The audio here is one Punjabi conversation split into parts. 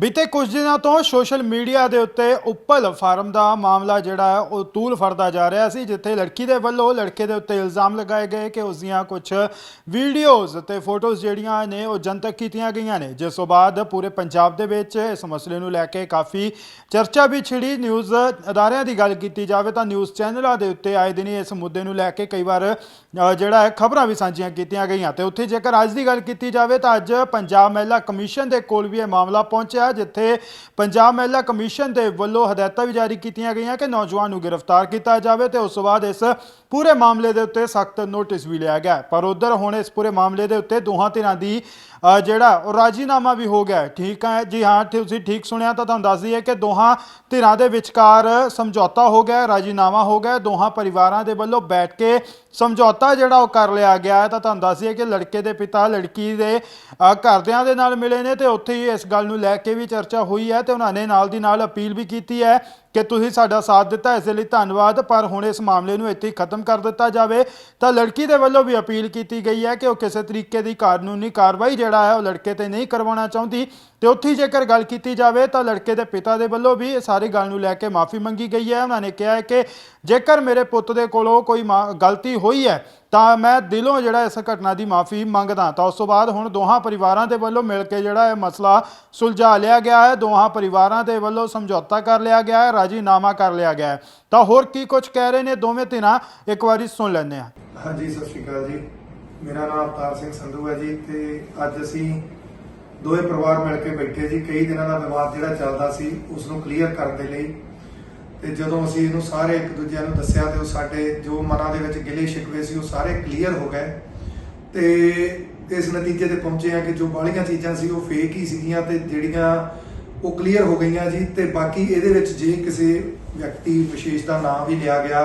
ਬੀਤੇ ਕੁਝ ਦਿਨਾਂ ਤੋਂ ਸੋਸ਼ਲ ਮੀਡੀਆ ਦੇ ਉੱਤੇ ਉੱਪਲ ਫਾਰਮ ਦਾ ਮਾਮਲਾ ਜਿਹੜਾ ਹੈ, ਉਹ ਤੂਲ ਫੜਦਾ ਜਾ ਰਿਹਾ ਸੀ, ਜਿੱਥੇ ਲੜਕੀ ਦੇ ਵੱਲੋਂ ਲੜਕੇ ਦੇ ਉੱਤੇ ਇਲਜ਼ਾਮ ਲਗਾਏ ਗਏ ਕਿ ਉਸ ਦੀਆਂ ਕੁਝ ਵੀਡੀਓਜ਼ ਤੇ ਫੋਟੋਜ਼ ਜਿਹੜੀਆਂ ਨੇ, ਉਹ ਜਨਤਕ ਕੀਤੀਆਂ ਗਈਆਂ ਨੇ। ਜਿਸ ਤੋਂ ਬਾਅਦ ਪੂਰੇ ਪੰਜਾਬ ਦੇ ਵਿੱਚ ਇਸ ਮਸਲੇ ਨੂੰ ਲੈ ਕੇ ਕਾਫੀ ਚਰਚਾ ਵੀ ਛਿੜੀ। ਨਿਊਜ਼ ਅਦਾਰਿਆਂ ਦੀ ਗੱਲ ਕੀਤੀ ਜਾਵੇ ਤਾਂ ਨਿਊਜ਼ ਚੈਨਲਾਂ ਦੇ ਉੱਤੇ ਆਏ ਦਿਨ ਇਸ ਮੁੱਦੇ ਨੂੰ ਲੈ ਕੇ ਕਈ ਵਾਰ ਜਿਹੜਾ ਹੈ, ਖਬਰਾਂ ਵੀ ਸਾਂਝੀਆਂ ਕੀਤੀਆਂ ਗਈਆਂ। ਤੇ ਉੱਥੇ ਜੇਕਰ ਅੱਜ ਦੀ ਗੱਲ ਕੀਤੀ ਜਾਵੇ ਤਾਂ ਅੱਜ ਪੰਜਾਬ ਮਹਿਲਾ ਕਮਿਸ਼ਨ ਦੇ ਕੋਲ ਵੀ ਇਹ ਮਾਮਲਾ ਪਹੁੰਚਿਆ ਜਿੱਥੇ ਪੰਜਾਬ ਮਹਿਲਾ ਕਮਿਸ਼ਨ ਦੇ ਵੱਲੋਂ ਹਦਾਇਤਾਂ ਵੀ ਜਾਰੀ ਕੀਤੀਆਂ ਗਈਆਂ ਕਿ ਨੌਜਵਾਨ ਨੂੰ ਗ੍ਰਿਫਤਾਰ ਕੀਤਾ ਜਾਵੇ ਤੇ ਉਸ ਤੋਂ ਬਾਅਦ ਇਸ ਪੂਰੇ ਮਾਮਲੇ ਦੇ ਉੱਤੇ ਸਖਤ ਨੋਟਿਸ ਵੀ ਲਿਆ ਗਿਆ ਪਰ ਉਧਰ ਹੁਣ ਇਸ ਪੂਰੇ ਮਾਮਲੇ ਦੇ ਉੱਤੇ ਦੋਹਾਂ ਧਿਰਾਂ ਦੀ ਜਿਹੜਾ ਉਹ ਰਾਜੀਨਾਮਾ ਵੀ ਹੋ ਗਿਆ ਠੀਕ ਹੈ ਜੀ ਹਾਂ ਤੁਸੀਂ ਠੀਕ ਸੁਣਿਆ ਤਾਂ ਤੁਹਾਨੂੰ ਦੱਸ ਦਈਏ ਕਿ ਦੋਹਾਂ ਧਿਰਾਂ ਦੇ ਵਿਚਕਾਰ ਸਮਝੌਤਾ ਹੋ ਗਿਆ, ਰਾਜੀਨਾਮਾ ਹੋ ਗਿਆ। ਦੋਹਾਂ ਪਰਿਵਾਰਾਂ ਦੇ ਵੱਲੋਂ ਬੈਠ ਕੇ ਸਮਝੌਤਾ ਜਿਹੜਾ ਉਹ ਕਰ ਲਿਆ ਗਿਆ ਹੈ। ਤਾਂ ਤੁਹਾਨੂੰ ਦੱਸ ਦਈਏ ਕਿ ਲੜਕੇ ਦੇ ਪਿਤਾ, ਲੜਕੀ ਦੇ ਘਰਦਿਆਂ ਦੇ ਨਾਲ ਮਿਲੇ ਨੇ ਤੇ ਉੱਥੇ ਹੀ ਇਸ ਗੱਲ ਨੂੰ ਲੈ ਕੇ ਵੀ ਚਰਚਾ ਹੋਈ ਹੈ ਤੇ ਉਹਨਾਂ ਨੇ ਨਾਲ ਦੀ ਨਾਲ ਅਪੀਲ ਵੀ ਕੀਤੀ ਹੈ ਕਿ ਤੁਸੀਂ ਸਾਡਾ ਸਾਥ ਦਿੱਤਾ, ਇਸ ਦੇ ਲਈ ਧੰਨਵਾਦ। ਪਰ ਹੁਣ ਇਸ ਮਾਮਲੇ ਨੂੰ ਇੱਥੇ ਹੀ ਖਤਮ ਕਰ ਦਿੱਤਾ ਜਾਵੇ। ਤਾਂ ਲੜਕੀ ਦੇ ਵੱਲੋਂ ਵੀ ਅਪੀਲ ਕੀਤੀ ਗਈ ਹੈ ਕਿ ਉਹ ਕਿਸੇ ਤਰੀਕੇ ਦੀ ਕਾਨੂੰਨੀ ਕਾਰਵਾਈ ਜਿਹੜਾ ਹੈ ਉਹ ਲੜਕੇ ਤੇ ਨਹੀਂ ਕਰਵਾਉਣਾ ਚਾਹੁੰਦੀ ਤੇ ਉੱਥੇ ਜੇਕਰ ਗੱਲ ਕੀਤੀ ਜਾਵੇ ਤਾਂ ਲੜਕੇ ਦੇ ਪਿਤਾ ਦੇ ਵੱਲੋਂ ਵੀ ਇਹ ਸਾਰੀ ਗੱਲ ਨੂੰ ਲੈ ਕੇ ਮਾਫੀ ਮੰਗੀ ਗਈ ਹੈ। ਉਹਨਾਂ ਨੇ ਕਿਹਾ ਹੈ ਕਿ ਜੇਕਰ ਮੇਰੇ ਪੁੱਤ ਦੇ ਕੋਲੋਂ ਕੋਈ ਮਾ- ਗਲਤੀ ਹੋਈ ਹੈ ਤਾਂ ਮੈਂ ਦਿਲੋਂ ਜਿਹੜਾ ਇਸ ਘਟਨਾ ਦੀ ਮਾਫੀ ਮੰਗਦਾ ਤਾਂ ਉਸ ਤੋਂ ਬਾਅਦ ਹੁਣ ਦੋਹਾਂ ਪਰਿਵਾਰਾਂ ਦੇ ਵੱਲੋਂ ਮਿਲ ਕੇ ਜਿਹੜਾ ਇਹ ਮਸਲਾ ਸੁਲਝਾ ਲਿਆ ਗਿਆ ਹੈ। ਦੋਹਾਂ ਪਰਿਵਾਰਾਂ ਦੇ ਵੱਲੋਂ ਸਮਝੌਤਾ ਕਰ ਲਿਆ ਗਿਆ ਹੈ, ਰਾਜੀਨਾਮਾ ਕਰ ਲਿਆ ਗਿਆ ਹੈ। ਤਾਂ ਹੋਰ ਕੀ ਕੁਝ ਕਹਿ ਰਹੇ ਨੇ? ਦੋਵੇਂ ਧਿਰਾਂ ਇੱਕ ਵਾਰੀ ਸੁਣ ਲੈਂਦੇ ਹਾਂ। ਹਾਂਜੀ, ਸਤਿ ਸ਼੍ਰੀ ਅਕਾਲ ਜੀ। ਮੇਰਾ ਨਾਮ ਅਵਤਾਰ ਸਿੰਘ ਸੰਧੂ ਹੈ ਜੀ ਤੇ ਅੱਜ ਅਸੀਂ ਦੋਵੇਂ ਪਰਿਵਾਰ ਮਿਲ ਕੇ ਬੈਠੇ ਜੀ। ਕਈ ਦਿਨਾਂ ਦਾ ਵਿਵਾਦ ਜਿਹੜਾ ਚੱਲਦਾ ਸੀ ਉਸ ਨੂੰ ਕਲੀਅਰ ਕਰਨ ਦੇ ਲਈ। ਤੇ ਜਦੋਂ ਅਸੀਂ ਇਹਨੂੰ ਸਾਰੇ ਇੱਕ ਦੂਜਿਆਂ ਨੂੰ ਦੱਸਿਆ ਤੇ ਉਹ ਸਾਡੇ ਜੋ ਮਨਾਂ ਦੇ ਵਿੱਚ ਗਿਲੇ ਸ਼ਿਕਵੇ ਸੀ, ਉਹ ਸਾਰੇ ਕਲੀਅਰ ਹੋ ਗਏ। ਤੇ ਇਸ ਨਤੀਜੇ ਤੇ ਪਹੁੰਚੇ ਆ ਕਿ ਜੋ ਬਾਹਲੀਆਂ ਚੀਜ਼ਾਂ ਸੀ, ਉਹ ਫੇਕ ਹੀ ਸੀਗੀਆਂ ਤੇ ਜਿਹੜੀਆਂ ਉਹ ਕਲੀਅਰ ਹੋ ਗਈਆਂ ਜੀ। ਤੇ ਬਾਕੀ ਇਹਦੇ ਵਿੱਚ ਜੇ ਕਿਸੇ ਵਿਅਕਤੀ ਵਿਸ਼ੇਸ਼ ਦਾ ਨਾਮ ਵੀ ਲਿਆ ਗਿਆ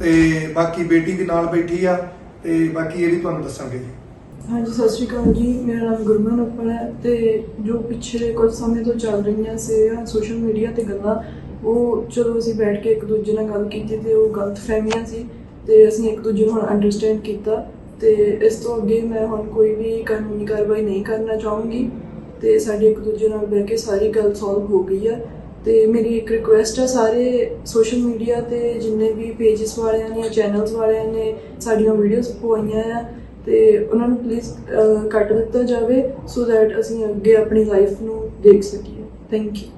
ਤੇ ਬਾਕੀ ਬੇਟੀ ਵੀ ਨਾਲ ਬੈਠੀ ਆ ਤੇ ਬਾਕੀ ਇਹ ਵੀ ਤੁਹਾਨੂੰ ਦੱਸਾਂਗੇ ਜੀ। ਹਾਂਜੀ, ਸਤਿ ਸ਼੍ਰੀ ਅਕਾਲ ਜੀ। ਮੇਰਾ ਨਾਮ ਗੁਰਮਨ ਉੱਪਲ ਹੈ ਤੇ ਜੋ ਪਿਛਲੇ ਕੁਝ ਸਮੇਂ ਤੋਂ ਚੱਲ ਰਹੀਆਂ ਸੀ ਸੋਸ਼ਲ ਮੀਡੀਆ ਤੇ ਗੱਲਾਂ, ਉਹ ਚਲੋ ਅਸੀਂ ਬੈਠ ਕੇ ਇੱਕ ਦੂਜੇ ਨਾਲ ਗੱਲ ਕੀਤੀ ਤੇ ਉਹ ਗਲਤ ਫਹਿਮੀਆਂ ਸੀ ਤੇ ਅਸੀਂ ਇੱਕ ਦੂਜੇ ਨੂੰ ਹੁਣ ਅੰਡਰਸਟੈਂਡ ਕੀਤਾ ਤੇ ਇਸ ਤੋਂ ਅੱਗੇ ਮੈਂ ਹੁਣ ਕੋਈ ਵੀ ਕਾਨੂੰਨੀ ਕਾਰਵਾਈ ਨਹੀਂ ਕਰਨਾ ਚਾਹੂੰਗੀ ਤੇ ਸਾਡੇ ਇੱਕ ਦੂਜੇ ਨਾਲ ਬਹਿ ਕੇ ਸਾਰੀ ਗੱਲ ਸੋਲਵ ਹੋ ਗਈ ਹੈ ਤੇ ਮੇਰੀ ਇੱਕ ਰਿਕੁਐਸਟ ਹੈ ਸਾਰੇ ਸੋਸ਼ਲ ਮੀਡੀਆ ਤੇ ਜਿੰਨੇ ਵੀ ਪੇजेस ਵਾਲਿਆਂ ਨੇ ਚੈਨਲਸ ਵਾਲਿਆਂ ਨੇ ਸਾਡੀਆਂ ਵੀਡੀਓਜ਼ ਪਵਾਈਆਂ ਆ, ਤੇ ਉਹਨਾਂ ਨੂੰ ਪਲੀਜ਼ ਕੱਟ ਦਿੱਤਾ ਜਾਵੇ ਸੋ ਦੈਟ ਅਸੀਂ ਅੱਗੇ ਆਪਣੀ ਲਾਈਫ ਨੂੰ ਦੇਖ ਸਕੀਏ। Thank you